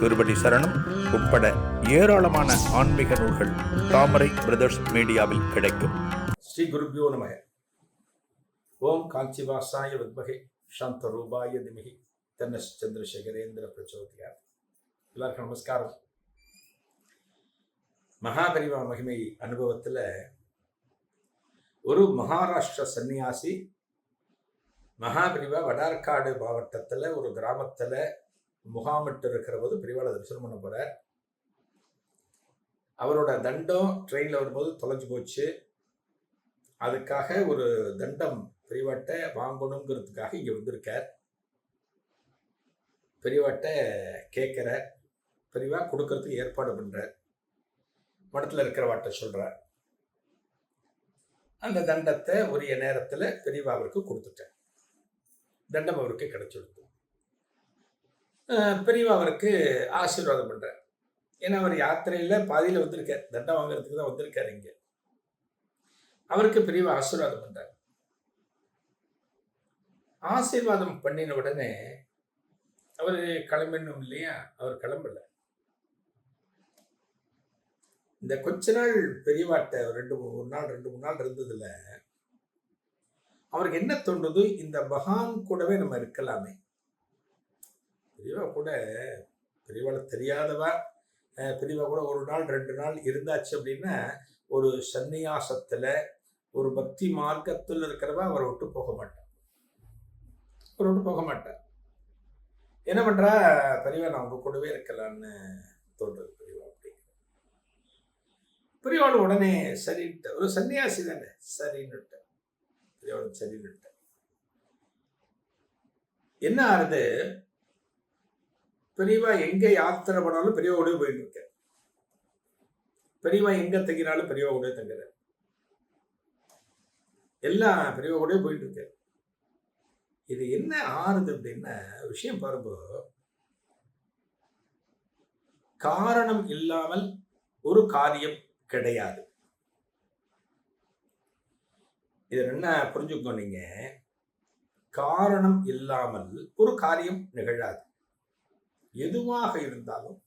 திருவடி சரணம் உட்பட ஏராளமான ஆன்மீக நூல்கள் தாமரை பிரதர்ஸ் மீடியாவில் கிடைக்கும். ஸ்ரீ குருபியோ நமக. ஓம் காஞ்சிவாசாய வித்மகே. சாந்த ரூபாய திமிகி தன்னஸ் சந்திரசேகரேந்திர பிரச்சோதியார் எல்லாருக்கும் நமஸ்காரம். மகாபரிவா மகிமை அனுபவத்தில் ஒரு மகாராஷ்டிர சன்னியாசி மகாபரிவா வடார்காடு மாவட்டத்தில் ஒரு கிராமத்தில் முகாமிட்டு இருக்கிற போது பிரிவாளை தரிசனம் பண்ண போகிறார் அவரோட தண்டம் ட்ரெயினில் வரும்போது தொலைஞ்சு போச்சு. அதுக்காக ஒரு தண்டம் பெரியவாட்டை வாங்கணுங்கிறதுக்காக இங்கே வந்திருக்கார். பெரியவாட்டை கேட்குற பெரியவா கொடுக்கறதுக்கு ஏற்பாடு பண்ணுறார் மடத்தில் இருக்கிறவாட்ட சொல்கிறார் அந்த தண்டத்தை உரிய நேரத்தில் பெரியவா அவருக்கு கொடுத்துட்டேன் தண்டம் அவருக்கு கிடைச்சிடுது பெரியவா அவருக்கு ஆசீர்வாதம் பண்ணுறார் ஏன்னா அவர் யாத்திரையில் பாதியில் வந்திருக்கார். தண்டம் வாங்குறதுக்கு தான் வந்திருக்கார் இங்கே. அவருக்கு பெரியவா ஆசீர்வாதம் பண்ணுறார் ஆசீர்வாதம் பண்ணின உடனே அவர் கிளம்பணும் இல்லையா? அவர் கிளம்பல. இந்த கொஞ்ச நாள் பெரியவாட்ட ரெண்டு மூணு நாள் ரெண்டு மூணு நாள் இருந்ததுல அவருக்கு என்ன தோன்றுது? இந்த மகான் கூடவே நம்ம இருக்கலாமே. பெரியவா கூட பெரியவாளை தெரியாதவா அஹ் பெரியவா கூட ஒரு நாள் ரெண்டு நாள் இருந்தாச்சு அப்படின்னா ஒரு சன்னியாசத்தில் ஒரு பக்தி மார்க்கத்தில் இருக்கிறவ அவரை விட்டு போக மாட்டார் அவரை விட்டு போக மாட்டார் என்ன பண்ணுறா பெரியவா நான் உங்க கூடவே இருக்கலான்னு தோன்றது பெரியவா அப்படிங்கிற. பெரியவாள் உடனே சரின்ட்டு ஒரு சன்னியாசி தானே. சரின்னுட்டேன் பெரியவாள் சரின்னுட்டேன் என்ன ஆறுது? பெரியவா எங்க யாத்திரை பண்ணாலும் பெரியவாவோடய போயிட்டு இருக்க பெரியவா எங்க தங்கினாலும் பெரியவா கூட தங்குற எல்லாம் பெரியவா கூட போயிட்டு இருக்கு இது என்ன ஆறுது அப்படின்னா விஷயம் பாருங்க. காரணம் இல்லாமல் ஒரு காரியம் கிடையாது. இது என்ன புரிஞ்சுக்கோ நீங்க. காரணம் இல்லாமல் ஒரு காரியம் நிகழாது. எதுவாக இருந்தாலும்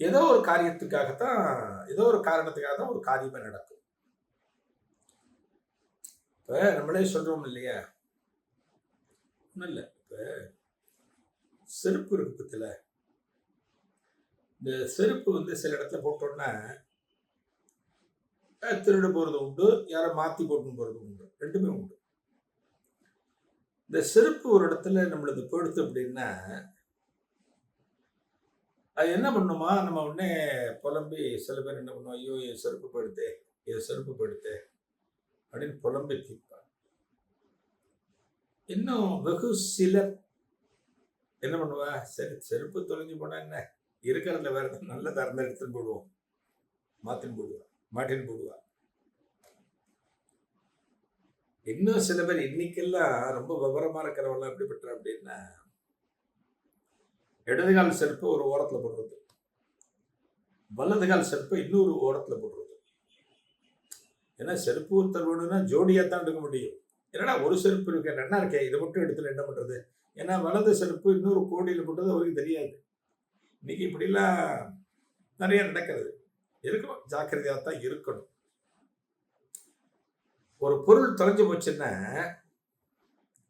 ஏதோ ஒரு காரியத்துக்காகத்தான் ஏதோ ஒரு காரணத்துக்காக தான் ஒரு காரியமே நடக்கும். இப்ப நம்மளே சொல்றோம் இல்லையா? ஒன்றும் இல்லை. இப்ப செருப்பு விருப்பத்தில் இந்த செருப்பு வந்து சில இடத்துல போட்டோன்னா திருட திருடு உண்டு யாரை மாற்றி போட்டு போகிறது உண்டு. ரெண்டுமே உண்டு. இந்த செருப்பு ஒரு இடத்துல நம்மளுக்கு போயிடுத்து அப்படின்னா அது என்ன பண்ணுமா? நம்ம உடனே புலம்பி சில பேர் என்ன பண்ணுவோம் ஐயோ என் செருப்பு படுத்தே என் செருப்பு படுத்தே அப்படின்னு புலம்பி தீர்ப்பாங்க. இன்னும் வெகு சிலர் என்ன பண்ணுவா? சரி செருப்பு தொலைஞ்சு போனா என்ன? இருக்கிறதுல வேற நல்ல நல்லதா எடுத்துன்னு போடுவோம். மாத்தின்னு போடுவா மாட்டின்னு போடுவா. இன்னும் சில பேர் இன்னைக்கெல்லாம் ரொம்ப விவரமா இருக்கிறவங்களாம் எப்படி பண்றா அப்படின்னா இடதுகால் செருப்பு ஒரு ஓரத்தில் போடுறது. வலதுகால் செருப்பை இன்னொரு ஓரத்தில் போடுறது. ஏன்னா செருப்பு ஒருத்தர் வேணும்னா ஜோடியாக தான் எடுக்க முடியும். என்னடா ஒரு செருப்பு இருக்கு? நல்லா இருக்கே? இதை மட்டும் எடுத்துல என்ன பண்றது? ஏன்னா வலது செருப்பு இன்னொரு கோடியில் போட்டது அவருக்கு தெரியாது. இன்னைக்கு இப்படிலாம் நிறைய நடக்கிறது. இருக்கணும். ஜாக்கிரதையாக தான் இருக்கணும். ஒரு பொருள் தொலைஞ்சு போச்சுன்னா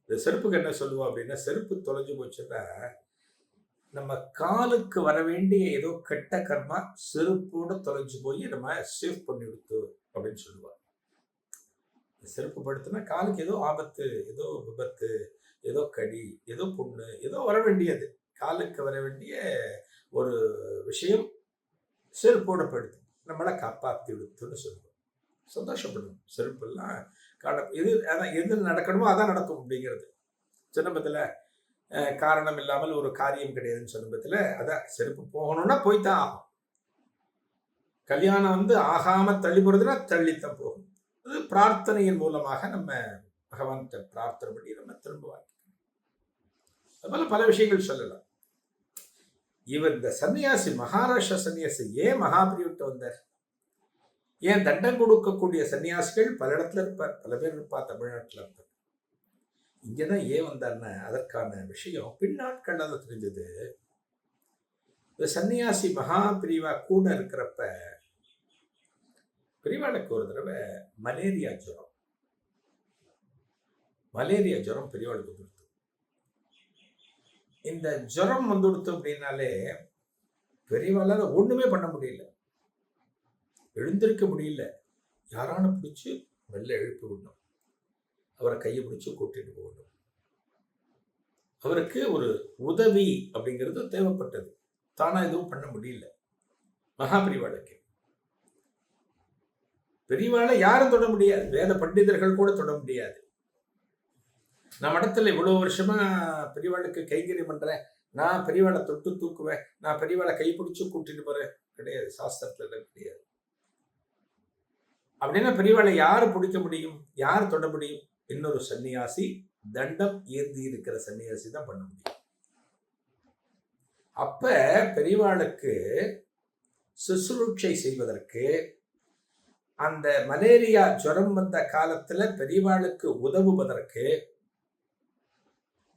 இந்த செருப்புக்கு என்ன சொல்லுவோம் அப்படின்னா செருப்பு தொலைஞ்சு போச்சுன்னா நம்ம காலுக்கு வர வேண்டிய ஏதோ கெட்ட கர்மா செருப்போட தொலைஞ்சு போய் நம்ம சேவ் பண்ணி கொடுத்து அப்படின்னு சொல்லுவாங்க. செருப்பு படுத்துனா காலுக்கு ஏதோ ஆபத்து ஏதோ விபத்து ஏதோ கடி ஏதோ புண்ணு ஏதோ வர வேண்டியது. காலுக்கு வர வேண்டிய ஒரு விஷயம் செருப்போட படுத்து நம்மளை காப்பாற்றி விடுத்துன்னு சொல்லுவோம். சந்தோஷப்படணும் செருப்பெல்லாம் கால எது அதான் எது நடக்கணுமோ அதான் நடக்கும் அப்படிங்கிறது. சின்னபத்தில் காரணம் இல்லாமல் ஒரு காரியம் கிடையாதுன்னு சொன்னபத்தில் அதான் செருப்பு போகணும்னா போய்தான் ஆகும் கல்யாணம் வந்து ஆகாம தள்ளி போறதுன்னா தள்ளித்தான் போகும் அது பிரார்த்தனையின் மூலமாக நம்ம பகவான்கிட்ட பிரார்த்தனை பண்ணி நம்ம திரும்ப வாங்கிக்கணும். அதுபோல் பல விஷயங்கள் சொல்லலாம். இவர் இந்த சன்னியாசி மகாராஷ்டிர சன்னியாசி ஏன் மகாபிரிவிட்ட வந்தார்? ஏன் தண்டம் கொடுக்கக்கூடிய சன்னியாசிகள் பல இடத்துல இருப்பார். பல பேர் இருப்பார் தமிழ்நாட்டில் இருப்பார். இங்கதான் ஏன் வந்தார்னு அதற்கான விஷயம் பின்னாட்கள் தான் தெரிஞ்சது. இந்த சன்னியாசி மகா பிரிவா கூட இருக்கிறப்ப பிரிவாளுக்கு ஒரு தடவை மலேரியா ஜுரம். மலேரியா ஜுரம் பெரியவாளுக்கு கொடுத்து இந்த ஜுரம் வந்துடுத்து அப்படின்னாலே பெரியவாளால் ஒண்ணுமே பண்ண முடியல. எழுந்திருக்க முடியல. யாரான பிடிச்சி வெளில எழுப்பி விடணும். அவரை கையை பிடிச்சி கூட்டிட்டு போகணும் அவருக்கு ஒரு உதவி அப்படிங்கிறது தேவைப்பட்டது. தானா எதுவும் பண்ண முடியல. மகாபிரிவாளுக்கு பெரியவாளை யாரும் தொட முடியாது. வேத பண்டிதர்கள் கூட தொட முடியாது. நம்ம இடத்துல இவ்வளோ வருஷமா பெரியவாளுக்கு கைங்கரியம் பண்றேன். நான் பெரியவாளை தொட்டு தூக்குவேன். நான் பெரியவாளை கைப்பிடிச்சு கூட்டிட்டு போறேன். கிடையாது. சாஸ்திரத்துல கிடையாது. அப்படின்னா பெரியவாளை யார் பிடிக்க முடியும்? யார் தொட முடியும்? இன்னொரு சன்னியாசி தண்டம் ஏந்தி இருக்கிற சன்னியாசி தான் பண்ண முடியும். அப்ப பெரியவாளுக்கு சுசுரூட்சை செய்வதற்கு அந்த மலேரியா ஜுரம் வந்த காலத்துல பெரியவாளுக்கு உதவுவதற்கு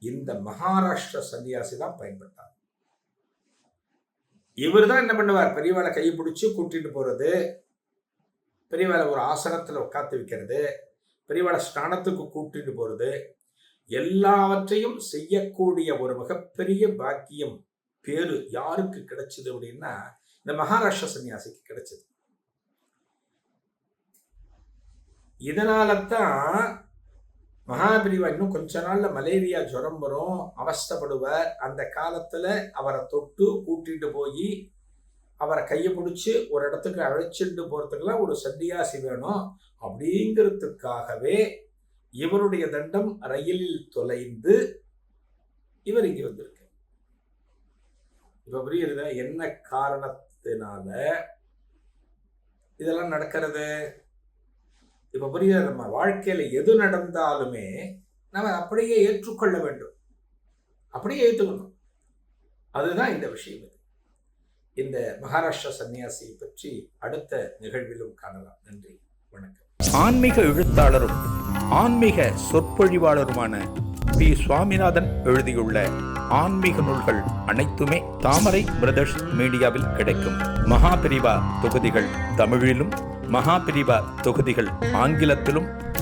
இந்த மகாராஷ்டிர சன்னியாசி தான் பயன்பட்டார் இவர் தான் என்ன பண்ணுவார்? பெரியவாளை கையை பிடிச்சி கூட்டிட்டு போறது பெரியவாளை ஒரு ஆசனத்துல உட்காந்து வைக்கிறது பெரியவாளை ஸ்தானத்துக்கு கூட்டிட்டு போகிறது எல்லாவற்றையும் செய்யக்கூடிய ஒரு மிகப்பெரிய பாக்கியம் பேரு யாருக்கு கிடைச்சது அப்படின்னா இந்த மகாராஷ்டிர சன்னியாசிக்கு கிடைச்சது. இதனால தான் மகாபிரிவா இன்னும் கொஞ்ச நாள்ல மலேரியா ஜுரம் வரும் அவஸ்தப்படுவார். அந்த காலத்துல அவரை தொட்டு கூட்டிட்டு போய் அவரை கையை பிடிச்சி ஒரு இடத்துக்கு அழைச்சிட்டு போகிறதுக்கெல்லாம் ஒரு சன்னியாசி வேணும். அப்படிங்கிறதுக்காகவே இவருடைய தண்டம் ரயிலில் தொலைந்து இவர் இங்கே வந்திருக்கு இப்போ புரியுறதா என்ன காரணத்தினால இதெல்லாம் நடக்கிறது? இப்போ புரியுது? நம்ம வாழ்க்கையில் எது நடந்தாலுமே நம்ம அப்படியே ஏற்றுக்கொள்ள வேண்டும். அப்படியே ஏற்றுக்கணும் அதுதான் இந்த விஷயம். இந்த மகாராஷ்டிரா சன்னியாசியை பற்றி அடுத்த நிகழ்விலும் காணலாம். நன்றி. வணக்கம். ஆன்மீக எழுத்தாளரும் ஆன்மீக சொற்பொழிவாளருமான பி. சுவாமிநாதன் எழுதியுள்ள ஆன்மீக நூல்கள் அனைத்துமே தாமரை பிரதர்ஸ் மீடியாவில் கிடைக்கும். மகாபிரிவா தொகுதிகள் தமிழிலும் மகாபிரிவா தொகுதிகள் ஆங்கிலத்திலும்